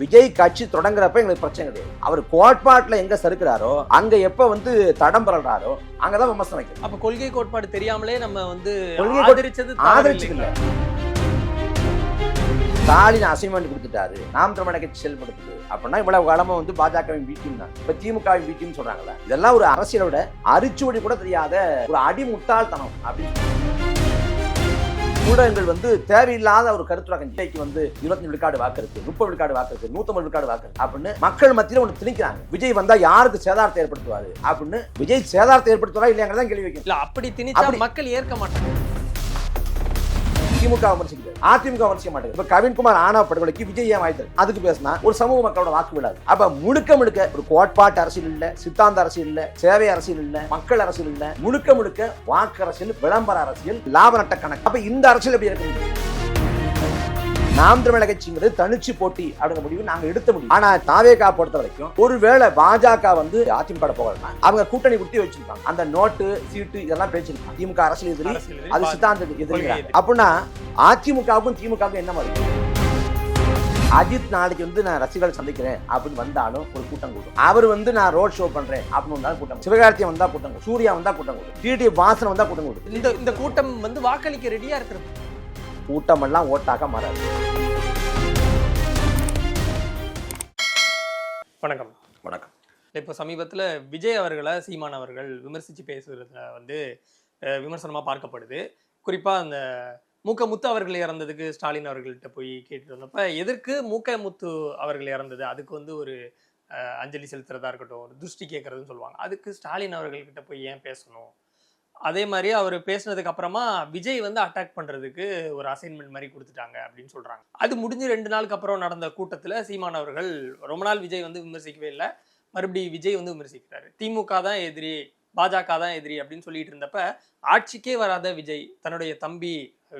விஜய் கட்சி தொடங்குறப்ப எங்களுக்கு பிரச்சனை கிடையாது. அவர் கோட்பாட்டுல எங்க சறுக்கிறாரோ அங்க எப்ப வந்து தடம் பிறல்றாரோ அங்கதான் விமர்சனம் வைக்கணும் அப்ப கொள்கை கோட்பாடு தெரியாமலே நம்ம வந்து கொள்கை ஆதரிச்சது இல்லைங்களா? ஸ்டாலின் அசைன்மெண்ட் கொடுத்துட்டாரு. நாம் தமிழக கட்சி செயல்படுத்துது அப்படின்னா இவ்வளவு காலமா வந்து பாஜகவின் வீட்டியும் தான். இப்ப திமுகவின் வீட்டியும் சொல்றாங்கல்ல இதெல்லாம் ஒரு அரசியலோட அரிச்சுவடி கூட தெரியாத ஒரு அடிமுட்டாள்தனம் அப்படின்னு ஊடகங்கள் வந்து தேவையில்லாத ஒரு கருத்துரகம் விஜய்க்கு வந்து இருபத்தஞ்சு விழுக்காடு வாக்கு இருக்கு முப்பது விழுக்காடு வாக்கு இருக்கு நூத்தம்பது விழுக்காடு வாக்கு அப்படின்னு மக்கள் மத்தியில ஒன்று திணிக்கிறாங்க. விஜய் வந்தா யாருக்கு சேதாரத்தை ஏற்படுத்துவாரு அப்படின்னு விஜய் சேதாரத்தை ஏற்படுத்துவாரா இல்லையாங்கிறதான் கேள்வி வைக்கணும். அப்படி திணிச்சா மக்கள் ஏற்க மாட்டாங்க. திமுக விமர்சிக்கிறது. அதிமுக விமர்சிக்க மாட்டேங்குது. இப்ப கவின்குமார் ஆனா படுகொலைக்கு விஜய் ஏன் அதுக்கு பேசினா ஒரு சமூக மக்களோட வாக்கு விடாது அப்ப முழுக்க முழுக்க ஒரு கோட்பாட்டு அரசியல் இல்ல சித்தாந்த அரசியல் இல்ல சேவை அரசியல் இல்ல மக்கள் அரசியல் இல்ல முழுக்க முழுக்க வாக்கு அரசியல் விளம்பர அரசியல் லாப நட்ட கணக்கு. அப்ப இந்த அரசியல் எப்படி இருக்க முடியும் நாம் தமிழக கட்சிங்கிறது தனிச்சு போட்டி அப்படிங்கிற முடிவு நாங்க எடுத்த முடியும் ஆனா தாவேகா பொறுத்த வரைக்கும் ஒருவேளை பாஜக வந்து அதிமுக போகலன்னா அவங்க கூட்டணி குட்டி வச்சிருப்பாங்க. அந்த நோட்டு சீட்டு இதெல்லாம் பேச்சிருப்பாங்க திமுக அரசியல் எதிரி அது சித்தாந்த எதிரி. அப்படின்னா அதிமுகவுக்கும் திமுகவுக்கும் என்ன மாதிரி? அஜித் நாளைக்கு வந்து நான் ரசிகர்களை சந்திக்கிறேன் அப்படின்னு வந்தாலும் ஒரு கூட்டம் கூட்டம் அவர் வந்து நான் ரோட் ஷோ பண்றேன் அப்படின்னு வந்தாலும் கூட்டம் கூடும். சிவகார்த்தியம் வந்தா கூட்டம் கூடும். சூர்யா வந்தா கூட்டம் கூடும். டிடி வாசன் வந்தா கூட்டம் கூடும். இந்த இந்த கூட்டம் வந்து வாக்களிக்க ரெடியா இருக்கிறது. கூட்டம் எல்லாம் ஓட்டாக மாறாது. வணக்கம். வணக்கம். இப்போ சமீபத்துல விஜய் அவர்களை சீமான் அவர்கள் விமர்சிச்சு பேசுறதுல வந்து அஹ், விமர்சனமா பார்க்கப்படுது. குறிப்பா அந்த மூக்க முத்து அவர்கள் இறந்ததுக்கு ஸ்டாலின் அவர்கள்ட்ட போய் கேட்டுட்டு வந்தப்ப எதற்கு மூக்க முத்து அவர்கள் இறந்தது? அதுக்கு வந்து ஒரு அஞ்சலி செலுத்துறதா இருக்கட்டும் ஒரு துஷ்டி கேட்கறதுன்னு சொல்லுவாங்க. அதுக்கு ஸ்டாலின் அவர்கள்கிட்ட போய் ஏன் பேசணும்? அதே மாதிரி அவர் பேசுனதுக்கு அப்புறமா விஜய் வந்து அட்டாக் பண்றதுக்கு ஒரு அசைன்மெண்ட் மாதிரி கொடுத்துட்டாங்க அப்படின்னு சொல்றாங்க. அது முடிஞ்சு ரெண்டு நாளுக்கு அப்புறம் நடந்த கூட்டத்துல சீமான் அவர்கள் ரொம்ப நாள் விஜய் வந்து விமர்சிக்கவே இல்லை. மறுபடியும் விஜய் வந்து விமர்சிக்கிறாரு. திமுக தான் எதிரி பாஜக தான் எதிரி அப்படின்னு சொல்லிட்டு இருந்தப்ப ஆட்சிக்கே வராத விஜய் தன்னுடைய தம்பி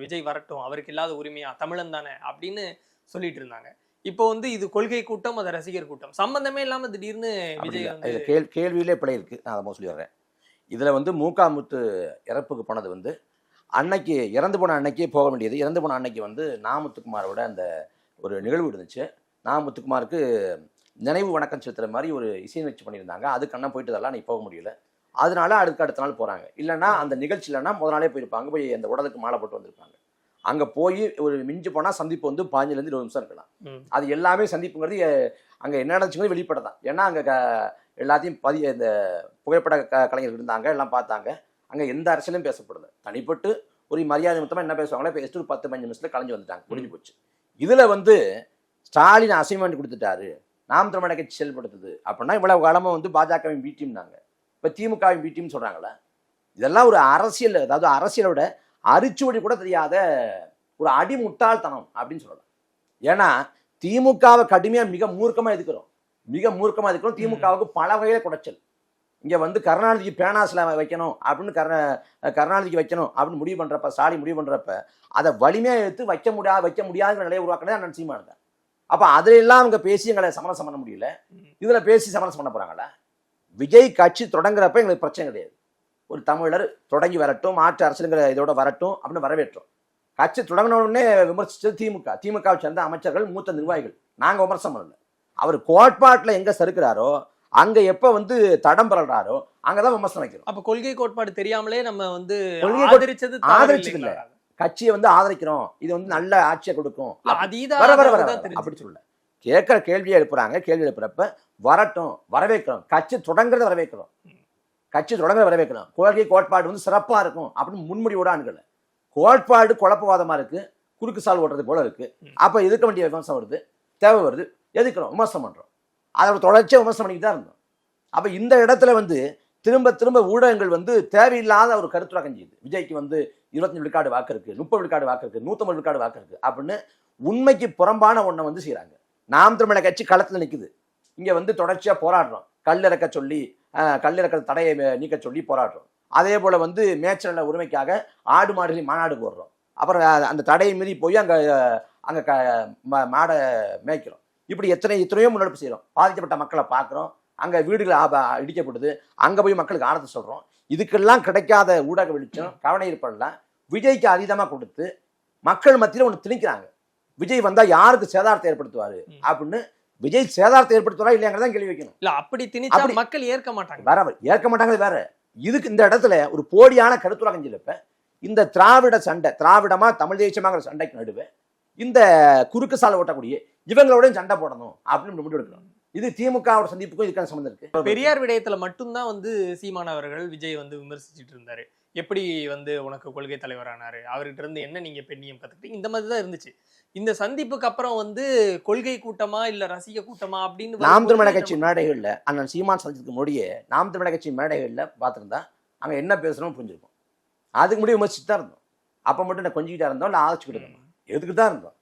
விஜய் வரட்டும் அவருக்கு இல்லாத உரிமையா தமிழன் தானே அப்படின்னு சொல்லிட்டு இருந்தாங்க. இப்போ வந்து இது கொள்கை கூட்டம் அது ரசிகர் கூட்டம். சம்பந்தமே இல்லாம திடீர்னு விஜய் கேள்வியிலே பிழை இருக்கு. நான் அதை சொல்லி வர்றேன் இதுல வந்து மூகா முத்து இறப்புக்கு போனது வந்து அன்னைக்கு இறந்து போன அன்னைக்கே போக வேண்டியது. இறந்து போன அன்னைக்கு வந்து நாமுத்துக்குமாரோட அந்த ஒரு நிகழ்வு இருந்துச்சு. நாமுத்துக்குமாருக்கு நினைவு வணக்கம் செலுத்துற மாதிரி ஒரு இசை நிகழ்ச்சி பண்ணியிருந்தாங்க. அதுக்கு அண்ணன் போயிட்டதெல்லாம் நீ போக முடியல. அதனால அடுத்த அடுத்த நாள் போறாங்க. இல்லைன்னா அந்த நிகழ்ச்சி இல்லைன்னா முத நாளே போயிருப்பாங்க. போய் அந்த உடலுக்கு மாலை போட்டு வந்திருப்பாங்க. அங்க போய் ஒரு மிஞ்சி போனா சந்திப்பு வந்து பாஞ்சிலேருந்து இருபது நிமிஷம் இருக்கலாம். அது எல்லாமே சந்திப்புங்கிறது அங்க என்ன நடந்துச்சுங்கிறது வெளிப்பட தான் ஏன்னா அங்க எல்லாத்தையும் பதி இந்த புகைப்பட க கலைஞர்கள் இருந்தாங்க எல்லாம் பார்த்தாங்க. அங்க எந்த அரசியலும் பேசப்படல. தனிப்பட்டு ஒரு மரியாதை மொத்தமா என்ன பேசுவாங்களோ பேசிட்டு ஒரு பத்து பதினஞ்சு நிமிஷத்துல கலைஞ்சு வந்துட்டாங்க. முடிஞ்சு போச்சு. இதுல வந்து ஸ்டாலின் அசைன்மெண்ட் கொடுத்துட்டாரு. நாம் தமிழக கட்சி செயல்படுத்துது. அப்படின்னா இவ்வளவு காலமா வந்து பாஜகவின் பி டீம் தாங்க இப்ப திமுகவின் பி டீம் சொல்றாங்களே இதெல்லாம் ஒரு அரசியல் அதாவது அரசியலோட அரிச்சுவடி கூட தெரியாத ஒரு அடிமுட்டாள்தனம் அப்படின்னு சொல்லலாம். ஏன்னா திமுகவை கடுமையா மிக மூர்க்கமா எதுக்குறோம் மிக மூர்க்கமா எதுக்குறோம் திமுகவுக்கு பல வகையில குடைச்சல். இங்க வந்து கருணாநிதிக்கு பேனாசில வைக்கணும் அப்படின்னு கருண கருணாநிதிக்கு வைக்கணும் அப்படின்னு முடிவு பண்றப்ப ஸ்டாலின் முடிவு பண்றப்ப அதை வலிமையா எடுத்து வைக்க முடியாது வைக்க முடியாத நிலையை உருவாக்கினே அண்ணன் சீமா இருந்தார் அப்ப அதுல எல்லாம் அவங்க பேசி எங்களை சமரசம் பண்ண முடியல. இதுல பேசி சமரசம் பண்ண போறாங்களா விஜய் கட்சி தொடங்குறப்ப எங்களுக்கு பிரச்சனை கிடையாது. ஒரு தமிழர் தொடங்கி வரட்டும் மாற்று அரசுங்கிற இதோட வரட்டும் அப்படின்னு வரவேற்றோம். கட்சி தொடங்கின உடனே விமர்சிச்சது திமுக. திமுகவை சேர்ந்த அமைச்சர்கள் மூத்த நிர்வாகிகள். நாங்க விமர்சனம் பண்ணல. அவர் கோட்பாட்டுல எங்க சறுக்கிறாரோ அங்க எப்ப வந்து தடம் பிறல்றாரோ அங்கதான் விமர்சனம் வைக்கிறோம். அப்ப கொள்கை கோட்பாடு தெரியாமலே நம்ம வந்து கொள்கை ஆதரிச்சது ஆதரிச்சது? கட்சியை வந்து ஆதரிக்கிறோம். இது வந்து நல்ல ஆட்சியை கொடுக்கும். வர வர வர. அப்படி சொல்லல. கேட்கிற கேள்வியை எழுப்புறாங்க. கேள்வி எழுப்புறப்ப வரட்டும் வரவேற்கிறோம். கட்சி தொடங்குறத வரவேற்கிறோம். கட்சி தொடங்குறத வரவேற்கிறோம். கொள்கை கோட்பாடு வந்து சிறப்பா இருக்கும் அப்படின்னு முன்முடிவோட அணுகல கோட்பாடு குழப்பவாதமா இருக்கு. குறுக்கு சால் ஓட்டுறது போல இருக்கு. அப்ப எதுக்க வேண்டிய விமர்சனம் வருது. தேவை வருது. எதுக்கிறோம் விமர்சனம் பண்ணுறோம் அதோட தொடர்ச்சியாக விமர்சனம் பண்ணிட்டு தான் இருந்தோம். அப்போ இந்த இடத்துல வந்து திரும்ப திரும்ப ஊடகங்கள் வந்து தேவையில்லாத ஒரு கருத்துரகம் செய்யுது. விஜய்க்கு வந்து இருபத்தஞ்சு விழுக்காடு வாக்கு இருக்குது முப்பது விழுக்காடு வாக்கு இருக்குது நூற்றம்பது விழுக்காடு வாக்கு இருக்குது அப்படின்னு உண்மைக்கு புறம்பான ஒன்றை வந்து செய்கிறாங்க நாம் தமிழக கட்சி களத்தில் நிற்குது இங்கே வந்து தொடர்ச்சியாக போராடுறோம். கல் சொல்லி கல்லிறக்க தடையை நீக்க சொல்லி போராடுறோம். அதே போல் வந்து மேச்சல உரிமைக்காக ஆடு மாடுகளை மாநாடு போடுறோம். அப்புறம் அந்த தடையை மீறி போய் அங்கே அங்கே க ம- மாடை மேய்க்கிறோம். இப்படி எத்தனை எத்தனையோ முன்னெடுப்பு செய்றோம். பாதிக்கப்பட்ட மக்களை பார்க்குறோம். அங்க வீடுகள் ஆப இடிக்கப்படுது அங்க போய் மக்களுக்கு ஆனத்தை சொல்றோம். இதுக்கெல்லாம் கிடைக்காத ஊடக வெளிச்சம் கவன ஈர்ப்பெல்லாம் விஜய்க்கு அதீதமா கொடுத்து மக்கள் மத்தியில ஒன்று திணிக்கிறாங்க. விஜய் வந்தா யாருக்கு சேதாரத்தை ஏற்படுத்துவாரு. அப்படின்னு விஜய் சேதாரத்தை ஏற்படுத்துவா இல்லையாங்கிறதான் கேள்வி வைக்கணும். இல்ல அப்படி திணிச்சா மக்கள் ஏற்க மாட்டாங்க. வேற ஏற்க மாட்டாங்க வேற. இதுக்கு இந்த இடத்துல ஒரு போலியான கருத்துலகம் செஞ்சப்ப இந்த திராவிட சண்டை திராவிடமா தமிழ் தேசியமாங்கிற சண்டைக்கு நடுவே இந்த குறுக்கு சாலை ஓட்டக்கூடிய இவங்களோட சண்டை போடணும் அப்படின்னு முடிவு எடுக்கணும். இது திமுகவோட சந்திப்புக்கும் இதுக்கான சம்மந்தம் இருக்கு. பெரியார் விடயத்துல மட்டும்தான் வந்து சீமான் அவர்கள் விஜய் வந்து விமர்சிச்சுட்டு இருந்தாரு. எப்படி வந்து உனக்கு கொள்கை தலைவரானாரு? அவர்கிட்ட இருந்து என்ன நீங்க பெண்ணியம் கத்துக்கிட்டீங்க? இந்த மாதிரி தான் இருந்துச்சு. இந்த சந்திப்புக்கு அப்புறம் வந்து கொள்கை கூட்டமா இல்ல ரசிக கூட்டமா அப்படின்னு நாம் தமிழக கட்சி மேடைகள்ல அண்ணன் சீமான் சந்திக்கு முடிய நாம் தமிழக கட்சி மேடைகள்ல பார்த்திருந்தா அங்க என்ன பேசணும் புரிஞ்சிருக்கும். அதுக்கு முடிவு விமர்சிச்சு தான் இருந்தோம். அப்ப மட்டும் நான் கொஞ்சிக்கிட்டா இருந்தோம் இல்லை ஆலோசிக்கிட்டு இருந்தோம். எதுக்கு தான் இருந்தோம்?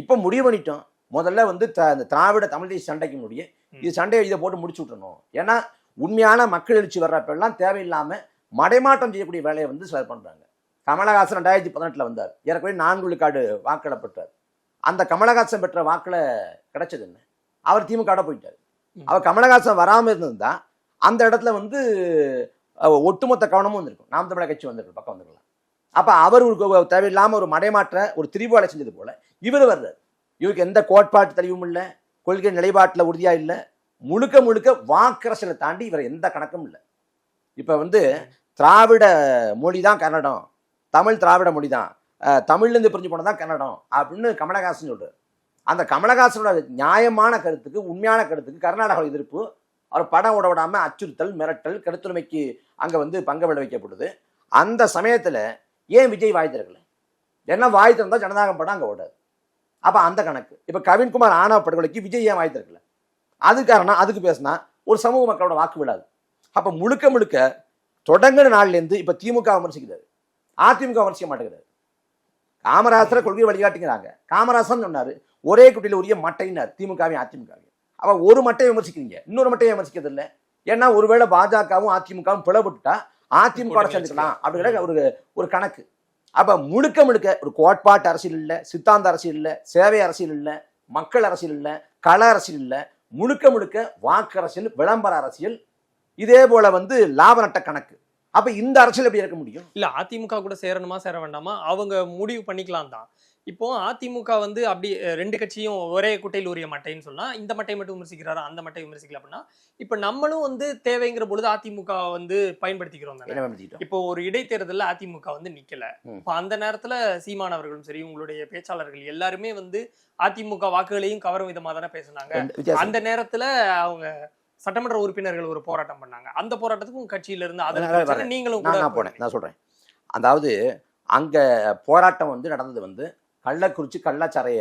இப்போ முடிவு பண்ணிட்டோம். முதல்ல வந்து த- இந்த திராவிட தமிழ் தேசிய சண்டைக்கு முடிய இது சண்டையை இதை போட்டு முடிச்சு விட்டுறணும். ஏன்னா உண்மையான மக்கள் எழுச்சி வர்றப்பெல்லாம் தேவையில்லாம மடைமாற்றம் செய்யக்கூடிய வேலையை வந்து சிலர் பண்றாங்க. கமலஹாசன் ரெண்டாயிரத்தி பதினெட்டுல வந்தார். ஏற்கனவே நான்கு விழுக்காடு வாக்கிடப்பட்டார் அந்த கமலஹாசன் பெற்ற வாக்குல கிடைச்சது என்ன? அவர் திமுக போயிட்டார். அவர் கமலஹாசன் வராம இருந்திருந்தா அந்த இடத்துல வந்து ஒட்டுமொத்த கவனமும் வந்திருக்கும். நாம் தமிழக கட்சி வந்திருக்கும் பக்கம் வந்திருக்கலாம். அப்ப அவர் ஒரு தேவையில்லாம ஒரு மடைமாற்ற ஒரு திரிபாலை செஞ்சது போல இவர் வர்றாரு. இவருக்கு எந்த கோட்பாட்டு தெளிவும் இல்லை கொள்கை நிலைப்பாட்டில் உறுதியாக இல்லை. முழுக்க முழுக்க வாக்கரசனை தாண்டி இவர் எந்த கணக்கும் இல்லை. இப்போ வந்து திராவிட மொழி தான் கன்னடம். தமிழ் திராவிட மொழி தான் தமிழ்லேருந்து பிரிஞ்சு போனது தான் கன்னடம் அப்படின்னு கமலஹாசன் சொல்கிறார் அந்த கமலஹாசனோட நியாயமான கருத்துக்கு உண்மையான கருத்துக்கு கர்நாடக எதிர்ப்பு அவர் படம் விட விடாமல் அச்சுறுத்தல் மிரட்டல் கருத்துரிமைக்கு அங்கே வந்து பங்கு விட வைக்கப்படுது அந்த சமயத்தில் ஏன் விஜய் வாய் திறக்கல ஏன்னா வாய் திறந்தால் ஜனநாயகம் படம் அங்கே ஓடாது. அப்ப அந்த கணக்கு. இப்ப கவின்குமார் ஆணவ படுகொலைக்கு விஜய் ஏன் வாய் அது காரணம் அதுக்கு பேசினா ஒரு சமூக மக்களோட வாக்கு விடாது அப்போ முழுக்க முழுக்க தொடங்குற நாள்ல இருந்து இப்ப திமுக விமர்சிக்கிறாரு. அதிமுக விமர்சிக்க மாட்டேங்கிறாரு. காமராசரை கொள்கை வழிகாட்டுங்கிறாங்க. காமராசன் சொன்னாரு ஒரே குட்டியில உரிய மட்டையினார் திமுகவையும் அதிமுகவையும். அவ ஒரு மட்டையை விமர்சிக்கிறீங்க இன்னொரு மட்டையை விமர்சிக்கிறது இல்லை ஏன்னா ஒருவேளை பாஜகவும் அதிமுகவும் பிளவுட்டா அதிமுக சேர்ந்துக்கலாம் அப்படிங்கிற ஒரு ஒரு கணக்கு. அப்போ முழுக்க முழுக்க ஒரு கோட்பாட்டு அரசியல் இல்லை சித்தாந்த அரசியல் இல்லை சேவை அரசியல் இல்லை மக்கள் அரசியல் இல்லை கள அரசியல் இல்லை முழுக்க முழுக்க வாக்கு அரசியல் விளம்பர அரசியல் இதே போல வந்து லாப நட்ட கணக்கு. அப்ப இந்த அரசியல் எப்படி இருக்க முடியும்? இல்ல அதிமுக கூட சேரணுமா சேர வேண்டாமா? அவங்க முடிவு பண்ணிக்கலாம் தான் இப்போ அதிமுக வந்து அப்படி ரெண்டு கட்சியும் ஒரே குட்டையில் உரிய மட்டைன்னு சொன்னா இந்த மட்டை மட்டும் விமர்சிக்கிறாரா அந்த மட்டை விமர்சிக்கல அப்படின்னா இப்ப நம்மளும் வந்து தேவைங்கிற பொழுது அதிமுக வந்து பயன்படுத்திக்கிறோம் தானே. இப்போ ஒரு இடைத்தேர்தல்ல அதிமுக வந்து நிக்கல. இப்போ அந்த நேரத்துல சீமான் அவர்களும் சரி உங்களுடைய பேச்சாளர்கள் எல்லாருமே வந்து அதிமுக வாக்குகளையும் கவரும் விதமா தானே பேசுனாங்க. அந்த நேரத்துல அவங்க சட்டமன்ற உறுப்பினர்கள் ஒரு போராட்டம் பண்ணாங்க. அந்த போராட்டத்துக்கும் கட்சியில இருந்து வரேன். நீங்களும் கூட போனேன் நான் சொல்றேன். அதாவது அங்க போராட்டம் வந்து நடந்தது வந்து கள்ளக்குறிச்சி கள்ளச்சாரைய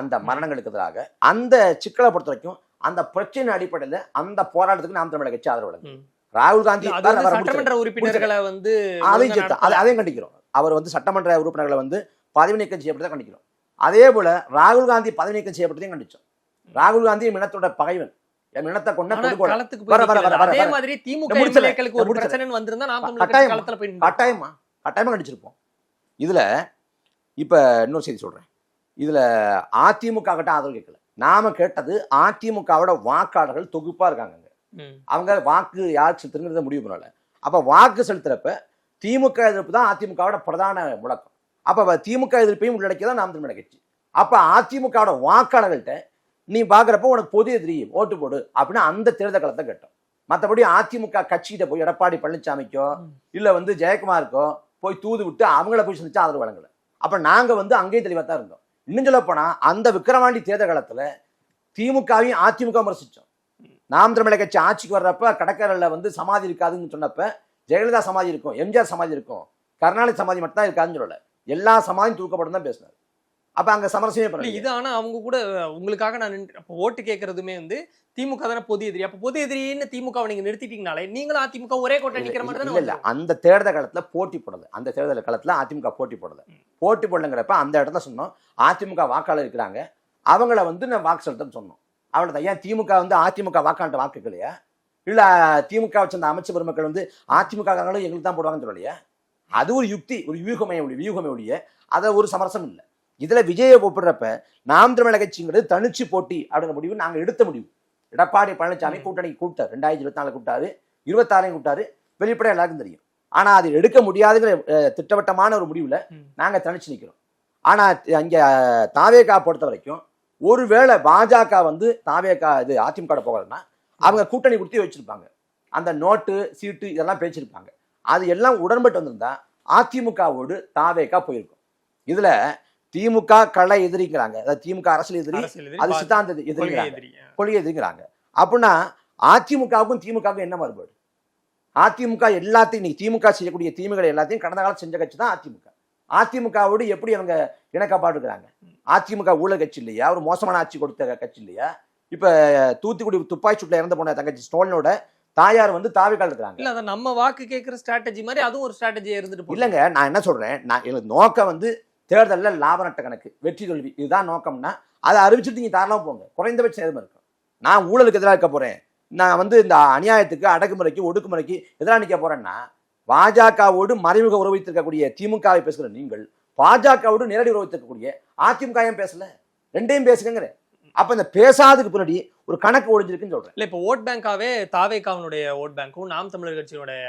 அந்த மரணங்களுக்கு எதிராக அந்த சிக்கலை பொறுத்த வரைக்கும் அந்த பிரச்சனை அடிப்படையில் அந்த போராட்டத்துக்கு நாம் தமிழக கட்சி ஆதரவு. ராகுல் காந்தி. சட்டமன்ற உறுப்பினர்களை வந்து அதையும் அதையும் கண்டிக்கிறோம். அவர் வந்து சட்டமன்ற உறுப்பினர்களை வந்து பதவி நீக்கம் செய்யப்பட்டதை கண்டிக்கிறோம். அதே போல ராகுல் காந்தி பதவி நீக்கம் செய்யப்பட்டதையும் கண்டிச்சோம். ராகுல் காந்தி இனத்தோட பகைவன். என் இனத்தை கொண்ட கட்டாயமா கண்டிச்சிருப்போம். இதுல இப்ப இன்னொரு செய்தி சொல்றேன். இதுல அதிமுக கிட்ட ஆதரவு கேட்கல. நாம கேட்டது அதிமுகவோட வாக்காளர்கள் தொகுப்பா இருக்காங்க. அவங்க வாக்கு யாருக்கு செலுத்துங்கிறத முடிவு பண்ணல. அப்ப வாக்கு செலுத்துறப்ப திமுக எதிர்ப்பு தான் அதிமுகவோட பிரதான முழக்கம். அப்ப திமுக எதிர்ப்பையும் உள்ளடக்கியதான் நாம் தமிழக கட்சி. அப்ப அதிமுகவோட வாக்காளர்கள்ட்ட நீ பாக்குறப்ப உனக்கு பொது எதிரி ஓட்டு போடு அப்படின்னு அந்த தேர்தல் களத்தை கேட்டோம். மற்றபடி அதிமுக கட்சிகிட்ட போய் எடப்பாடி பழனிசாமிக்கோ. இல்ல வந்து ஜெயக்குமாருக்கோ போய் தூது விட்டு அவங்கள போய் சந்திச்சு ஆதரவு வழங்கல. அப்ப நாங்க வந்து அங்கேயும் தெளிவா தான் இருந்தோம். இன்னும் சொல்ல போனா அந்த விக்கிரவாண்டி தேர்தல் காலத்துல திமுகவையும் அதிமுக விமர்சிச்சோம். நாம் தமிழக கட்சி ஆட்சிக்கு வர்றப்ப கடற்கரையில் வந்து சமாதி இருக்காதுன்னு சொன்னப்ப ஜெயலலிதா சமாதி இருக்கும் எம்ஜிஆர் சமாதி இருக்கும் கருணாநிதி சமாதி மட்டும் தான் இருக்காதுன்னு சொல்லல. எல்லா சமாதியும் தூக்கப்படும் தான் பேசினார். அப்ப அங்க சமரசமே இல்ல, பண்ணல இது ஆனா அவங்க கூட உங்களுக்காக நான் நின்று ஓட்டு கேட்கறதுமே வந்து திமுக தானே பொது எதிரி. அப்ப பொது எதிரின்னு திமுக நீங்க நிறுத்திட்டீங்கனாலே நீங்களும் அதிமுக ஒரே கோட்டை நிக்கிற மாதிரி இல்ல தானே இல்ல. அந்த தேர்தல் காலத்துல போட்டி போடல அந்த தேர்தல் காலத்துல அதிமுக போட்டி போடல போட்டி போடலங்கிறப்ப அந்த இடத்துல சொன்னோம். அதிமுக வாக்காளர் இருக்கிறாங்க. அவங்கள வந்து நான் வாக்கு செலுத்தன்னு சொன்னோம். அவ்வளவுதான் ஏன் திமுக வந்து அதிமுக வாக்காளர் வாக்கு இல்லையா இல்ல திமுக வச்சிருந்த அமைச்சர் பெருமக்கள் வந்து அதிமுக எங்களுக்கு தான் போடுவாங்கன்னு சொல்லலையா? அது ஒரு யுக்தி ஒரு வியூகமே வியூகமே ஒழிய. அதை ஒரு சமரசம் இல்லை. இதுல விஜயை ஒப்பிடுறப்ப நாம் தமிழக கட்சிங்கிறது தனிச்சு போட்டி அப்படிங்கிற முடிவு நாங்க எடுத்த முடிவு. எடப்பாடி பழனிசாமி கூட்டணிக்கு கூப்பிட்டார். ரெண்டாயிரத்தி இருபத்தி நாலு கூப்பிட்டாரு. இருபத்தாறையும் கூப்பிட்டாரு. வெளிப்படையா எல்லாருக்கும் தெரியும். ஆனா அது எடுக்க முடியாதுங்கிற திட்டவட்டமான ஒரு முடிவுல ம். நாங்க தனிச்சு நிக்கிறோம். ஆனா அங்க தாவேகா பொறுத்த வரைக்கும் ஒருவேளை பாஜக வந்து தாவேக்கா இது அதிமுக போகிறதுனா அவங்க கூட்டணி கொடுத்து வச்சிருப்பாங்க. அந்த நோட்டு சீட்டு இதெல்லாம் பேச்சிருப்பாங்க. அது எல்லாம் உடன்பட்டு வந்திருந்தா அதிமுகவோடு தாவேக்கா போயிருக்கும். இதுல திமுக களை எதிரிங்கிறாங்க. அதாவது திமுக அரசியல் எதிரி அது சித்தாந்த எதிரிங்கிறாங்க. எதிரி கொள்கை எதிர்க்கிறாங்க அப்படின்னா அதிமுகவுக்கும் திமுகவுக்கும் என்ன மாறுபாடு? அதிமுக எல்லாத்தையும் இன்னைக்கு திமுக செய்யக்கூடிய தீமைகளை எல்லாத்தையும் கடந்த காலம் செஞ்ச கட்சி தான் அதிமுக. அதிமுகவோடு எப்படி அவங்க இணக்கப்பாடு இருக்கிறாங்க அதிமுக ஊழல் கட்சி இல்லையா? ஒரு மோசமான ஆட்சி கொடுத்த கட்சி இல்லையா? இப்ப தூத்துக்குடி துப்பாக்கி சூட்டில் இறந்து போன தங்கச்சி ஸ்டோலனோட தாயார் வந்து தாவிக்கால் இருக்கிறாங்க. இல்ல அத நம்ம வாக்கு கேட்கிற ஸ்ட்ராட்டஜி மாதிரி அதுவும் ஒரு ஸ்ட்ராட்டஜியா இருந்துட்டு. இல்லைங்க நான் என்ன சொல்றேன்? நான் எனக்கு நோக்கம் வந்து தேர்தலில் லாப நட்ட கணக்கு வெற்றி தோல்வி இதுதான் நோக்கம்னா அதை அறிவிச்சுட்டு நீங்கள் தாராளமா போங்க. குறைந்தபட்சம் எதுவும் இருக்கும். நான் ஊழலுக்கு எதிராக இருக்க போகிறேன் நான் வந்து இந்த அநியாயத்துக்கு அடக்குமுறைக்கு ஒடுக்குமுறைக்கு எதிராக நிற்க போகிறேன்னா பாஜகவோடு மறைமுக உறவு வைத்திருக்கக்கூடிய திமுகவை பேசுகிற நீங்கள் பாஜகவோடு நேரடி உறவு வைத்திருக்கக்கூடிய அதிமுகவும் பேசல. ரெண்டையும் பேசுங்கிற அப்ப இந்த பேசாததுக்கு பின்னாடி ஒரு கணக்கு ஒழிஞ்சிருக்குன்னு சொல்றேன். இல்ல இப்போ ஓட் பேங்காவே தாவேகாவனுடைய ஓட் பேங்க்கும் நாம் தமிழர் கட்சியினுடைய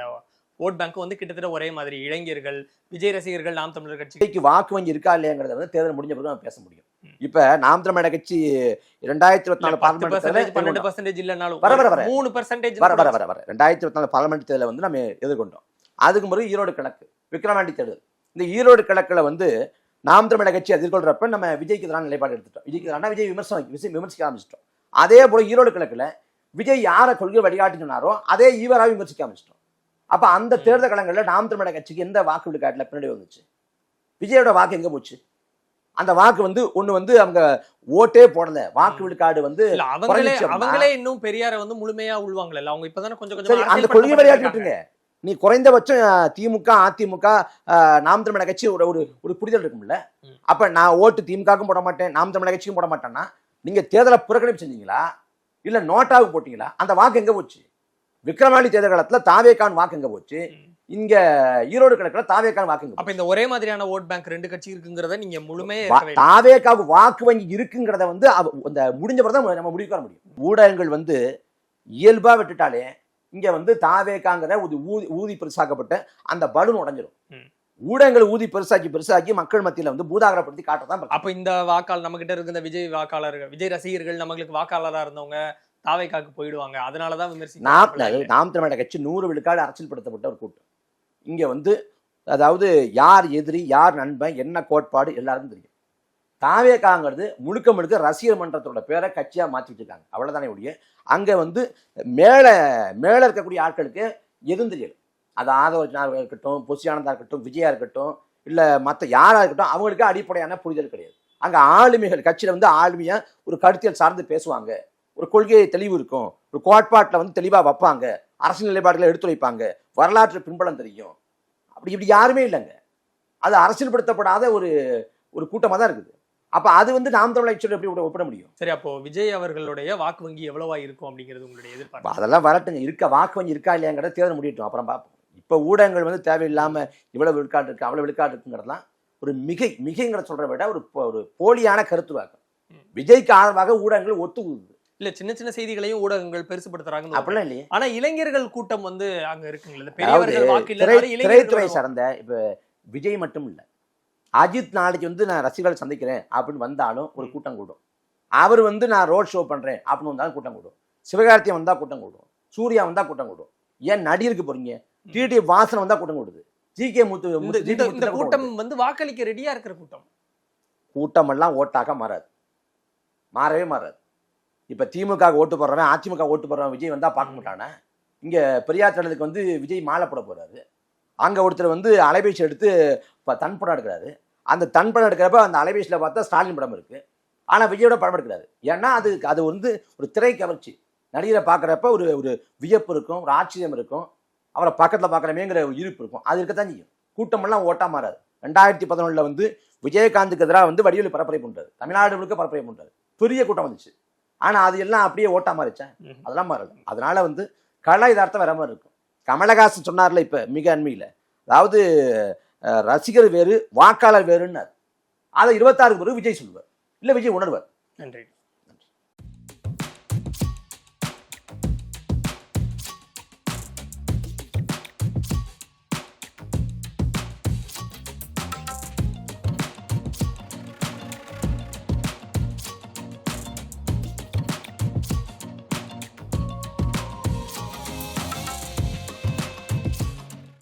ஓட் பேங்க்கும் வந்து கிட்டத்தட்ட ஒரே மாதிரி. இளைஞர்கள் விஜய் ரசிகர்கள் நாம் தமிழர் கட்சி. விஜய்க்கு வாக்கு வங்கி இருக்கா இல்லையாங்கிறத வந்து தேர்தல் முடிஞ்ச பிறகு நம்ம பேச முடியும். இப்ப நாம் தமிழக கட்சி ரெண்டாயிரத்தி இருபத்தி நாலு பார்லிமெண்ட் பர்சன்டேஜ் பன்னெண்டு பர்சன்டேஜ் இல்லைனாலும் வர, வர, வர. மூணு பர்சன்டேஜ் வர வர வர வர. ரெண்டாயிரத்தி இருபத்தி நாலு பார்லிமெண்ட் தேர்தலை வந்து நம்ம எதிர்கொண்டோம். அதுக்கு பிறகு ஈரோடு கிழக்கு. விக்ரவாண்டி தேர்தல். இந்த ஈரோடு கிழக்குல வந்து நாம் தமிழக கட்சி எதிர்கொள்றப்ப நம்ம விஜய்க்கு எதிரான நிலைப்பாடு எடுத்துட்டோம். விஜய்க்கு எதிரான விஜய் விமர்சனம் விசி- விமர்சிக்க ஆரம்பிச்சிட்டோம். அதே போல ஈரோடு கிழக்குல விஜய் யாரை கொள்கை வழிகாட்டி சொன்னாரோ அதே ஈவராக விமர்சிக்க ஆரம்பிச்சிட்டோம். அப்ப அந்த தேர்தல் களங்களில் நாம் தமிழக கட்சிக்கு எந்த வாக்கு விழுக்காட்டுல பின்னாடி வந்துச்சு? விஜயோட வாக்கு எங்க போச்சு? அந்த வாக்கு வந்து ஒண்ணு வந்து அவங்க ஓட்டே போடல. வாக்கு விழுக்காடு வந்து அவங்களே அவங்களே இன்னும் பெரியார வந்து முழுமையா உள்வாங்கல அவங்க இப்பதானே கொஞ்சம் கொஞ்சம் அந்த கொள்கை விளையாட்டு. விட்டுருங்க நீ குறைந்தபட்சம் திமுக அதிமுக நாம் தமிழக கட்சி ஒரு ஒரு ஒரு புரிதல் இருக்கும்ல. அப்ப நான் ஓட்டு திமுகவுக்கும் போட மாட்டேன் நாம் தமிழக கட்சிக்கும் போட மாட்டேன்னா நீங்க தேர்தலை புறக்கணிப்பு செஞ்சீங்களா? இல்ல நோட்டாவுக்கு போட்டீங்களா? அந்த வாக்கு எங்க போச்சு? விக்ரவாண்டி தேர்தல் காலத்துல தாவேக்கான் வாக்கு எங்க போச்சு. இங்க ஈரோடு கிழக்குல தாவேக்கான் வாக்கு எங்க அப்ப இந்த ஒரே மாதிரியான ஓட் பேங்க் ரெண்டு கட்சி இருக்குங்கிறத நீங்க இல்லை. தாவேக்காவுக்கு வாக்கு வங்கி இருக்குங்கிறத வந்து அந்த முடிஞ்ச பிறகு நம்ம முடிவுக்கு வர முடியும் ஊடகங்கள் வந்து இயல்பா விட்டுட்டாலே இங்க வந்து தாவேக்காங்கிற ஒரு ஊதி ஊதி பெருசாக்கப்பட்ட அந்த பலூன் உடைஞ்சிரும் ம். ஊடகங்கள் ஊதி பெருசாக்கி பெருசாக்கி மக்கள் மத்தியில வந்து பூதாகரப்படுத்தி பார்க்கணும். அப்ப இந்த வாக்காளர் நம்ம கிட்ட இருக்க இந்த விஜய் வாக்காளர்கள் விஜய் ரசிகர்கள் நம்மளுக்கு வாக்காளரா இருந்தவங்க தாவைக்காக்கு போயிடுவாங்க. அதனாலதான் நாம் விமர்சிக்கிறாங்க நாம் தமிழக கட்சி நூறு விழுக்காடு அரசியல்படுத்தப்பட்ட ஒரு கூட்டம். இங்க வந்து அதாவது யார் எதிரி யார் நண்பன் என்ன கோட்பாடு எல்லாருக்கும் தெரியும். தாவேக்காங்கிறது முழுக்க முழுக்க ரசிகர் மன்றத்தோட பேரை கட்சியா மாத்திட்டு இருக்காங்க. அவ்வளவுதானே ஒழிய அங்க வந்து மேல மேல இருக்கக்கூடிய ஆட்களுக்கு எதுவும் தெரியாது அது ஆதவ இருக்கட்டும் பொசியானந்தா இருக்கட்டும் விஜயா இருக்கட்டும் இல்ல மத்த யாரா இருக்கட்டும் அவங்களுக்கு அடிப்படையான புரிதல் கிடையாது. அங்க ஆளுமைகள் கட்சியில வந்து ஆளுமையா ஒரு கருத்தியல் சார்ந்து பேசுவாங்க. ஒரு கொள்கை தெளிவு இருக்கும். ஒரு கோட்பாட்டில் வந்து தெளிவா வைப்பாங்க. அரசியல் நிலைப்பாடுகளை எடுத்துரைப்பாங்க வரலாற்று பின்பலம் தெரியும். அப்படி இப்படி யாருமே இல்லைங்க. அது அரசியல்படுத்தப்படாத ஒரு ஒரு கூட்டமா தான் இருக்குது. அப்ப அது வந்து நாம் தமிழ் கட்சியோட எப்படி ஒப்பிட- முடியும்? சரி அப்போ விஜய் அவர்களுடைய வாக்கு வங்கி எவ்வளவா இருக்கும் அப்படிங்கிறது உங்களுடைய எதிர்பார்ப்பு? அதெல்லாம் வரட்டுங்க. இருக்க வாக்கு வங்கி இருக்கா இல்லையாங்கிறத தேர்தல் முடியட்டும். அப்புறம் பார்ப்போம். இப்ப ஊடகங்கள் வந்து தேவையில்லாம இவ்வளவு விழுக்காடு இருக்கு அவ்வளவு விழுக்காடு இருக்குங்கிறதுலாம் ஒரு மிகை மிகைங்கிற சொல்ற விட ஒரு ஒரு போலியான கருத்துவாக்கம். விஜய்க்கு ஆதரவாக ஊடகங்கள் ஒத்துக்குது இல்ல சின்ன சின்ன செய்திகளையும் ஊடகங்கள் பெருசுபடுத்துறாங்கன்னு ஒரு- அப்படிலாம் இல்லையே. ஆனா இளைஞர்கள் கூட்டம் வந்து அங்க இருக்குங்களா பெரியவர்கள் வாக்கு திரைத்துறை சார்ந்த இப்ப விஜய் மட்டும் இல்ல அஜித் நாளைக்கு வந்து நான் ரசிகர்களை சந்திக்கிறேன் அப்படின்னு வந்தாலும் ஒரு கூட்டம் கூடும். அவர் வந்து நான் ரோட் ஷோ பண்றேன் அப்படின்னு வந்தாலும் கூட்டம் கூடும். சிவகார்த்தியம் வந்தா கூட்டம் கூடும். சூர்யா வந்தா கூட்டம் கூடும். ஏன் நடிகருக்கு போறீங்க? டிடி வாசனை வந்தா கூட்டம் கூடுது. ஜி கே முத்து இந்த- கூட்டம் வந்து வாக்களிக்க ரெடியா இருக்கிற கூட்டம். கூட்டம் எல்லாம் ஓட்டாக மாறாது. மாறவே மாறாது. இப்ப திமுக ஓட்டு போடுறவன் அதிமுக ஓட்டு போடுறவன் விஜய் வந்தா பார்க்க மாட்டானே? இங்க பெரியார் திடலுக்கு வந்து விஜய் மாலை போட போறாரு. அங்க ஒருத்தர் வந்து அலைபேசி எடுத்து இப்ப தன் படம் எடுக்கிறாரு. அந்த தன் படம் எடுக்கிறப்ப அந்த அலைபேசியில பார்த்தா ஸ்டாலின் படம் இருக்கு. ஆனா விஜயோட படம் எடுக்கிறாரு. ஏன்னா அது அது வந்து ஒரு திரை கவர்ச்சி. நடிகரை பார்க்குறப்ப ஒரு ஒரு வியப்பு இருக்கும் ஒரு ஆச்சரியம் இருக்கும். அவரை பக்கத்துல பார்க்குறமேங்கிற இருப்பு இருக்கும். அது இருக்கத்தான் செய்யும். கூட்டமெல்லாம் ஓட்டா மாறாது. ரெண்டாயிரத்தி பதினொன்றில் வந்து விஜயகாந்துக்கு எதிராக வந்து வடிவேலு பரப்புரை பண்றாரு. தமிழ்நாடு முழுக்க பரப்புரை பண்றாரு. பெரிய கூட்டம் வந்துச்சு. ஆனா அது எல்லாம் அப்படியே ஓட்டா மாறிச்சேன். அதெல்லாம் மாறல. அதனால வந்து கல யதார்த்தம் வேற மாதிரி இருக்கும். கமலஹாசன் சொன்னார்ல இப்ப மிக அண்மையில. அதாவது ரசிகர் வேறு வாக்காளர் வேறுன்னார். அதை இருபத்தாறு பிறகு விஜய் சொல்லுவார். இல்ல விஜய் உணர்வார். நன்றி.